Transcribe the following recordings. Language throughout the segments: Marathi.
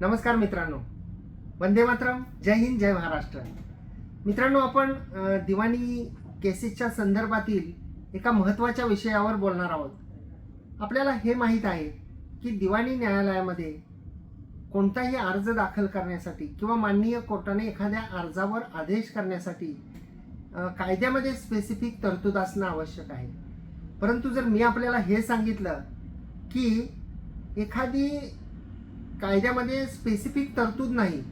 नमस्कार मित्रांनो. वंदे मातरम. जय हिंद जय महाराष्ट्र. मित्रांनो आपण दिवाणी केसेसच्या संदर्भातील एका महत्त्वाच्या विषयावर बोलणार आहोत. आपल्याला हे माहीत आहे की दिवाणी न्यायालयामध्ये कोणताही अर्ज दाखल करण्यासाठी किंवा माननीय कोर्टाने एखाद्या अर्जावर आदेश करण्यासाठी कायद्यामध्ये स्पेसिफिक तरतूद असणं आवश्यक आहे. परंतु जर मी आपल्याला हे सांगितलं की एखादी कायद्यामध्ये स्पेसिफिक तरतूद नाही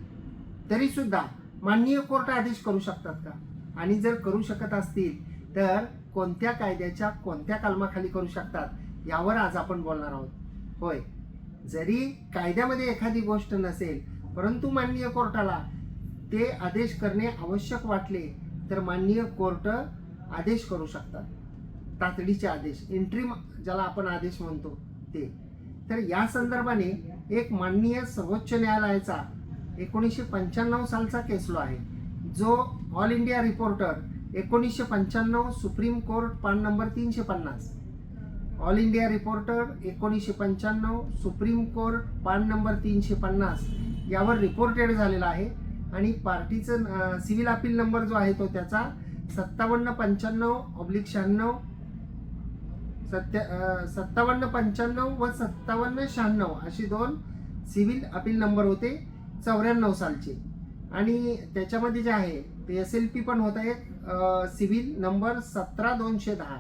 तरीसुद्धा माननीय कोर्ट आदेश करू शकतात का? आणि जर करू शकत असतील तर कोणत्या कायद्याच्या कोणत्या कलमाखाली करू शकतात यावर आज आपण बोलणार आहोत. होय. जरी कायद्यामध्ये एखादी गोष्ट नसेल परंतु माननीय कोर्टाला ते आदेश करणे आवश्यक वाटले तर माननीय कोर्ट आदेश करू शकतात. तातडीचे आदेश इंट्रीम ज्याला आपण आदेश म्हणतो ते. तर या संदर्भाने एक माननीय सर्वोच्च न्यायालयाचा एकोणीसशे पंच्याण्णव सालचा केस लॉ आहे. जो ऑल इंडिया रिपोर्टर एकोणीसशे पंच्याण्णव सुप्रीम कोर्ट पान नंबर तीनशे पन्नास. ऑल इंडिया रिपोर्टर एकोणीसशे पंच्याण्णव सुप्रीम कोर्ट पान नंबर तीनशे पन्नास यावर रिपोर्टेड झालेला आहे आणि पार्टीचं सिव्हिल अपील नंबर जो आहे तो त्याचा सत्तावन्न पंच्याण्णव ऑब्लिक शहाण्णव सत्या सत्तावन्न पंच्याण्णव व सत्तावन्न शहाण्णव अशी दोन सिव्हिल अपील नंबर होते चौऱ्याण्णव सालचे. आणि त्याच्यामध्ये जे आहे ते एस एल पी पण होत आहे सिव्हिल नंबर सतरा दोनशे दहा.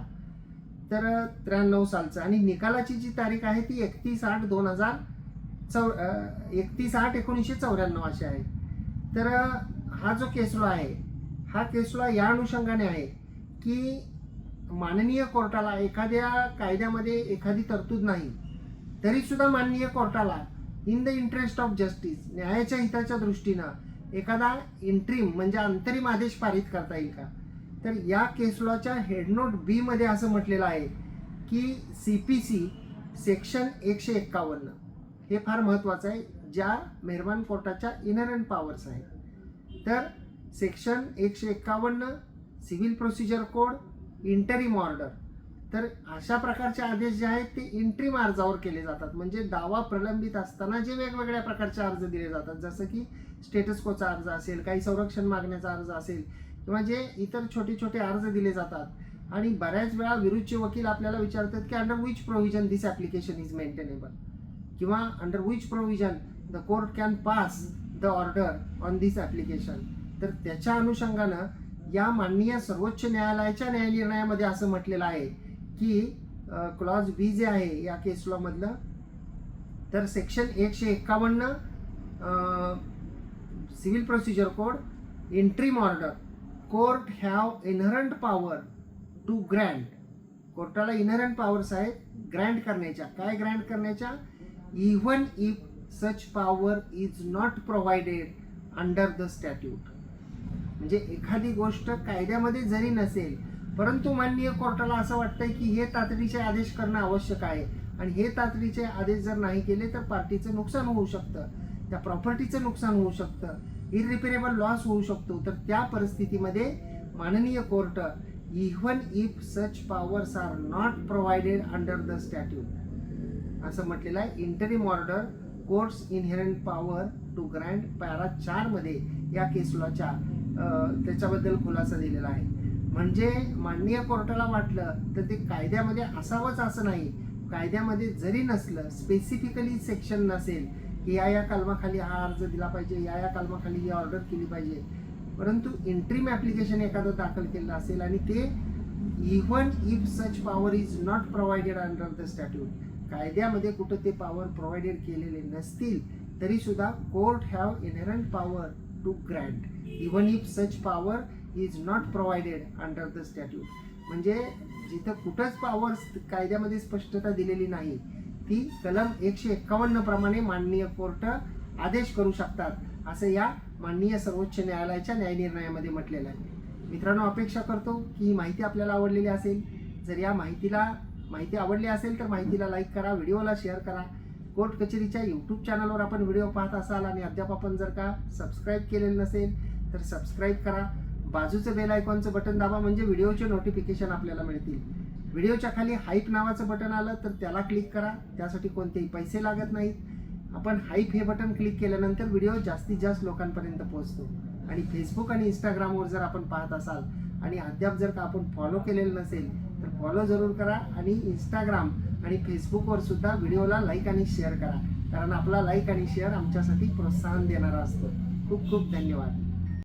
तर त्र्याण्णव सालचं. आणि निकालाची जी तारीख आहे ती एकतीस आठ दोन हजार चौ एकतीस आठ एकोणीसशे चौऱ्याण्णव अशी आहे. तर हा जो केसलो आहे हा केसला या अनुषंगाने आहे की माननीय कोर्टाला एखाद्या कायद्यामध्ये एखादी तरतूद नाही तरीसुद्धा माननीय कोर्टाला in the interest of justice न्यायाच्या हिताच्या दृष्टीनं एखादा इंट्रीम म्हणजे अंतरिम आदेश पारित करता येईल का? तर या केस लॉच्या हेडनोट बीमध्ये असं म्हटलेलं आहे की सी पी सी सेक्शन एकशे एक्कावन्न हे फार महत्त्वाचं आहे ज्या मेहरबान कोर्टाच्या इनरंट पॉवर्स आहेत. तर सेक्शन एकशे एक्कावन्न civil procedure code interim order तर अशा प्रकारचे आदेश जे आहेत ते इंट्रीम अर्जावर केले जातात. म्हणजे दावा प्रलंबित असताना जे वेगवेगळ्या प्रकारचे अर्ज दिले जातात. जसं की स्टेटस कोचा अर्ज असेल काही संरक्षण मागण्याचा अर्ज असेल किंवा जे इतर छोटे छोटे अर्ज दिले जातात. आणि बऱ्याच वेळा विरुद्धचे वकील आपल्याला विचारतात की under which provision this application is maintainable किंवा under which provision the court can pass the order on this application तर त्याच्या अनुषंगानं या माननीय सर्वोच्च न्यायालयाच्या न्यायनिर्णयामध्ये असं म्हटलेलं आहे की क्लॉज बी जे आहे या केस लॉमधलं तर सेक्शन एकशे एक्कावन्न civil procedure code interim order court have inherent power to grant कोर्टाला इनहरंट पॉवर्स आहेत ग्रँट करण्याच्या. काय ग्रँट करण्याच्या? Even if such power is not provided under the statute म्हणजे एखादी गोष्ट कायद्यामध्ये जरी नसेल परंतु माननीय कोर्टाला असं वाटतंय की हे तातडीचे आदेश करणं आवश्यक आहे. आणि हे तातडीचे आदेश जर नाही केले तर पार्टीचं नुकसान होऊ शकतं. त्या प्रॉपर्टीचं नुकसान होऊ शकतं. इरिपेरेबल लॉस होऊ शकतो. तर त्या परिस्थितीमध्ये माननीय court even if such powers are not provided under the statute असं म्हटलेलं आहे. Interim order courts inherent power to grant para चारमध्ये या केस लॉच्या त्याच्याबद्दल खुलासा दिलेला आहे. म्हणजे माननीय कोर्टाला वाटलं तर ते कायद्यामध्ये असावंच असं नाही. कायद्यामध्ये जरी नसलं स्पेसिफिकली सेक्शन नसेल की या या कलमाखाली हा अर्ज दिला पाहिजे या या कलमाखाली ही ऑर्डर केली पाहिजे. परंतु इंट्रीम ॲप्लिकेशन एखादं दाखल केलं असेल आणि ते even if such power is not provided under the statute कायद्यामध्ये कुठं ते पॉवर प्रोव्हाइडेड केलेले नसतील तरीसुद्धा court have inherent power to grant. Even if such power is not provided under the statute म्हणजे जिथं कुठंच पॉवर कायद्यामध्ये स्पष्टता दिलेली नाही ती कलम एकशे एक्कावन्न प्रमाणे माननीय कोर्ट आदेश करू शकतात असं या माननीय सर्वोच्च न्यायालयाच्या न्यायनिर्णयामध्ये म्हटलेलं आहे. मित्रांनो अपेक्षा करतो की ही माहिती आपल्याला आवडलेली असेल. जर या माहितीला माहिती आवडली असेल तर माहितीला लाईक करा व्हिडिओला शेअर करा. कोर्ट कचेरीच्या यूट्यूब चॅनलवर आपण व्हिडिओ पाहत असाल आणि अद्याप आपण जर का सबस्क्राईब केलेलं नसेल तर सबस्क्राईब करा. बाजूचं बेल आयकॉनचं बटन दाबा म्हणजे व्हिडिओचे नोटिफिकेशन आपल्याला मिळतील. व्हिडिओच्या खाली हाईप नावाचं बटन आलं तर त्याला क्लिक करा. त्यासाठी कोणतेही पैसे लागत नाहीत. आपण हाईप हे बटन क्लिक केल्यानंतर व्हिडिओ जास्तीत जास्त लोकांपर्यंत पोहोचतो. आणि फेसबुक आणि इंस्टाग्रामवर जर आपण पाहत असाल आणि अद्याप जर का आपण फॉलो केलेलं नसेल तर फॉलो जरूर करा. आणि इंस्टाग्राम आणि फेसबुकवर सुद्धा व्हिडिओला लाईक आणि शेअर करा. कारण आपला लाईक आणि शेअर आमच्यासाठी प्रोत्साहन देणारा असतो. खूप खूप धन्यवाद.